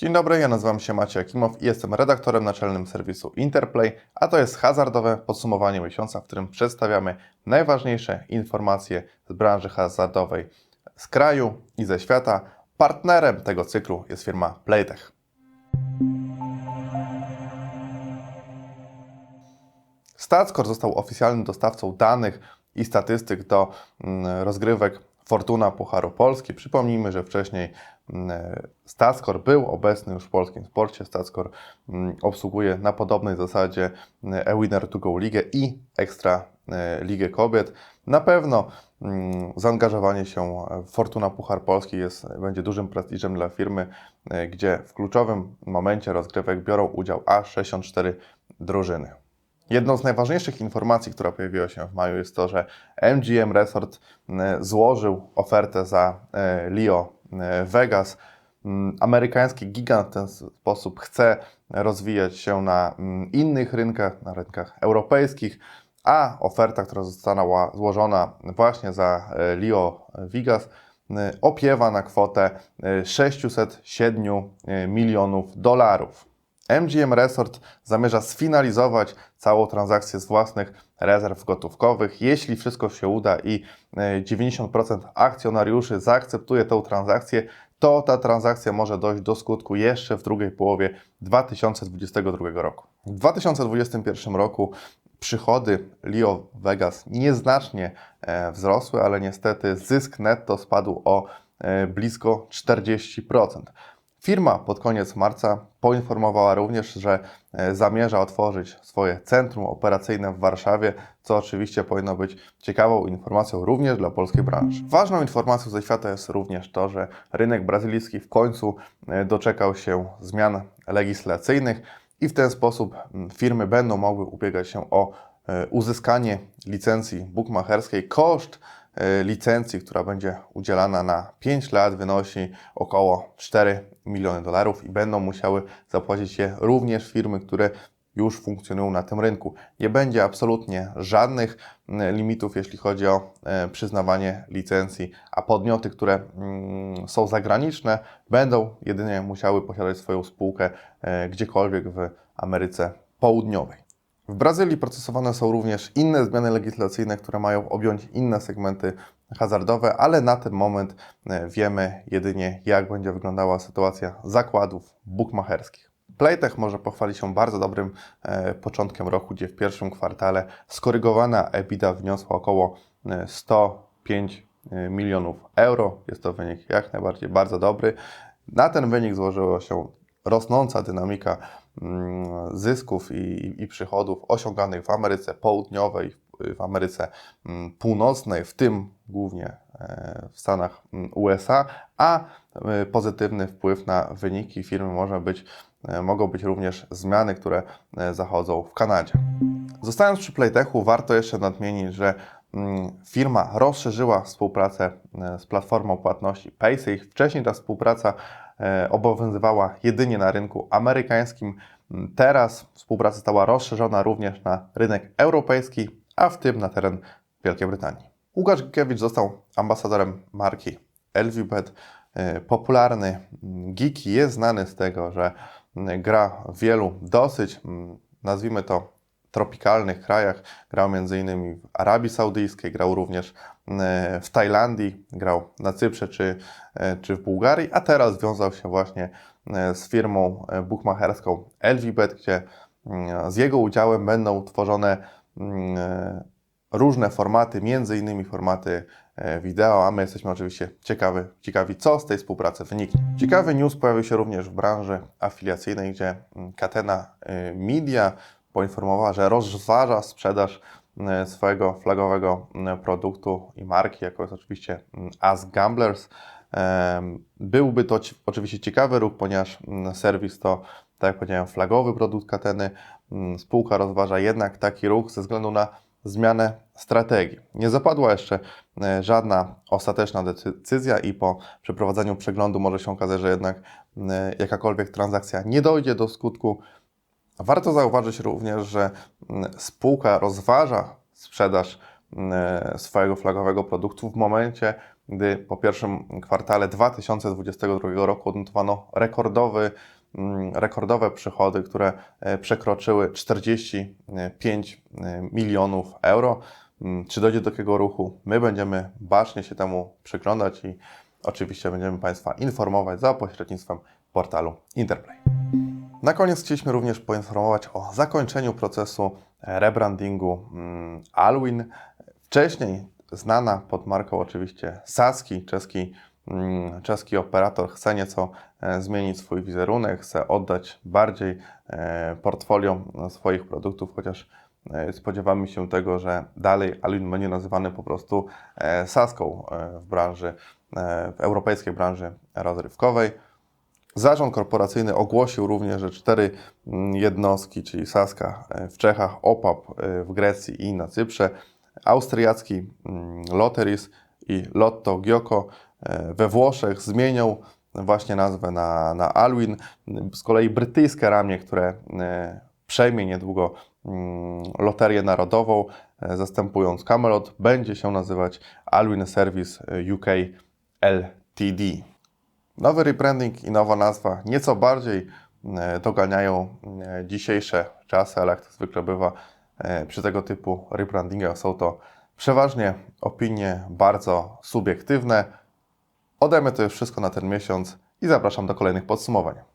Dzień dobry, ja nazywam się Maciej Akimow i jestem redaktorem naczelnym serwisu Interplay, a to jest hazardowe podsumowanie miesiąca, w którym przedstawiamy najważniejsze informacje z branży hazardowej z kraju i ze świata. Partnerem tego cyklu jest firma Playtech. StatScore został oficjalnym dostawcą danych i statystyk do mm, rozgrywek Fortuna Pucharu Polski. Przypomnijmy, że wcześniej mm, StatScore był obecny już w polskim sporcie. StatScore mm, obsługuje na podobnej zasadzie mm, e-winner to go ligę i ekstra e, ligę kobiet. Na pewno zaangażowanie się w Fortuna Puchar Polski jest, będzie dużym prestiżem dla firmy, e, gdzie w kluczowym momencie rozgrywek biorą udział aż 64 drużyny. Jedną z najważniejszych informacji, która pojawiła się w maju, jest to, że MGM Resort e, złożył ofertę za e, Leo e, Vegas. Mm, Amerykański gigant w ten sposób chce rozwijać się na mm, innych rynkach, na rynkach europejskich, a oferta, która została złożona właśnie za Leo Vegas, opiewa na kwotę 607 milionów dolarów. MGM Resort zamierza sfinalizować całą transakcję z własnych rezerw gotówkowych. Jeśli wszystko się uda i e, 90% akcjonariuszy zaakceptuje tę transakcję, to ta transakcja może dojść do skutku jeszcze w drugiej połowie 2022 roku. W 2021 roku przychody Leo Vegas nieznacznie e, wzrosły, ale niestety zysk netto spadł o e, blisko 40%. Firma pod koniec marca poinformowała również, że e, zamierza otworzyć swoje centrum operacyjne w Warszawie, co oczywiście powinno być ciekawą informacją również dla polskiej branży. Ważną informacją ze świata jest również to, że rynek brazylijski w końcu e, doczekał się zmian legislacyjnych i w ten sposób firmy będą mogły ubiegać się o e, uzyskanie licencji bukmacherskiej. Koszt licencji, która będzie udzielana na 5 lat, wynosi około 4 miliony dolarów i będą musiały zapłacić je również firmy, które już funkcjonują na tym rynku. Nie będzie absolutnie żadnych limitów, jeśli chodzi o przyznawanie licencji, a podmioty, które mm, są zagraniczne, będą jedynie musiały posiadać swoją spółkę gdziekolwiek w Ameryce Południowej. W Brazylii procesowane są również inne zmiany legislacyjne, które mają objąć inne segmenty hazardowe, ale na ten moment e, wiemy jedynie, jak będzie wyglądała sytuacja zakładów bukmacherskich. Playtech może pochwalić się bardzo dobrym e, początkiem roku, gdzie w pierwszym kwartale skorygowana EBITDA wyniosła około 105 e, milionów euro. Jest to wynik jak najbardziej bardzo dobry. Na ten wynik złożyła się rosnąca dynamika zysków i, i przychodów osiąganych w Ameryce Południowej, w Ameryce mm, Północnej, w tym głównie e, w Stanach mm, USA, a e, pozytywny wpływ na wyniki firmy może być, e, mogą być również zmiany, które zachodzą w Kanadzie. Zostając przy Playtechu, warto jeszcze nadmienić, że firma rozszerzyła współpracę z platformą płatności PaySafe. Wcześniej ta współpraca obowiązywała jedynie na rynku amerykańskim. Teraz współpraca została rozszerzona również na rynek europejski, a w tym na teren Wielkiej Brytanii. Łukasz Gikiewicz został ambasadorem marki LVBet. E, popularny Giki jest znany z tego, że gra w wielu dosyć, nazwijmy to, tropikalnych krajach. Grał m.in. w Arabii Saudyjskiej, grał również e, w Tajlandii, grał na Cyprze czy, e, czy w Bułgarii, a teraz związał się właśnie z firmą bukmacherską LVBet, gdzie z jego udziałem będą tworzone Mm, e, różne formaty, między innymi formaty e, wideo, a my jesteśmy oczywiście ciekawi, ciekawi, co z tej współpracy wyniknie. Ciekawy news pojawił się również w branży afiliacyjnej, gdzie mm, Catena e, Media poinformowała, że rozważa sprzedaż swojego flagowego produktu i marki, jako jest oczywiście As Gamblers. Byłby to oczywiście ciekawy ruch, ponieważ serwis to, tak jak powiedziałem, flagowy produkt Kateny. Spółka rozważa jednak taki ruch ze względu na zmianę strategii. Nie zapadła jeszcze e, żadna ostateczna decyzja i po przeprowadzeniu przeglądu może się okazać, że jednak jakakolwiek transakcja nie dojdzie do skutku. Warto zauważyć również, że spółka rozważa sprzedaż swojego flagowego produktu w momencie, gdy po pierwszym kwartale 2022 roku odnotowano rekordowy, mm, rekordowe przychody, które e, przekroczyły 45 milionów euro. Mm, Czy dojdzie do takiego ruchu? My będziemy bacznie się temu przyglądać i oczywiście będziemy Państwa informować za pośrednictwem portalu Interplay. Na koniec chcieliśmy również poinformować o zakończeniu procesu rebrandingu mm, Alwin. Wcześniej znana pod marką oczywiście Saski, czeski, mm, czeski operator chce nieco e, zmienić swój wizerunek, chce oddać bardziej e, portfolio swoich produktów, chociaż e, spodziewamy się tego, że dalej Alwin będzie nazywany po prostu e, Saską e, w branży, e, w europejskiej branży rozrywkowej. Zarząd korporacyjny ogłosił również, że cztery mm, jednostki, czyli Saska e, w Czechach, OPAP e, w Grecji i na Cyprze, austriacki mm, Lotteries i Lotto Gioco e, we Włoszech zmienią właśnie nazwę na, na Alwin. Z kolei brytyjskie ramię, które przejmie niedługo mm, Loterię Narodową, zastępując Camelot, będzie się nazywać Alwin Service UK LTD. Nowy rebranding i nowa nazwa nieco bardziej e, doganiają e, dzisiejsze czasy, ale jak to zwykle bywa e, przy tego typu rebrandingach, są to przeważnie opinie bardzo subiektywne. Ode mnie to już wszystko na ten miesiąc i zapraszam do kolejnych podsumowań.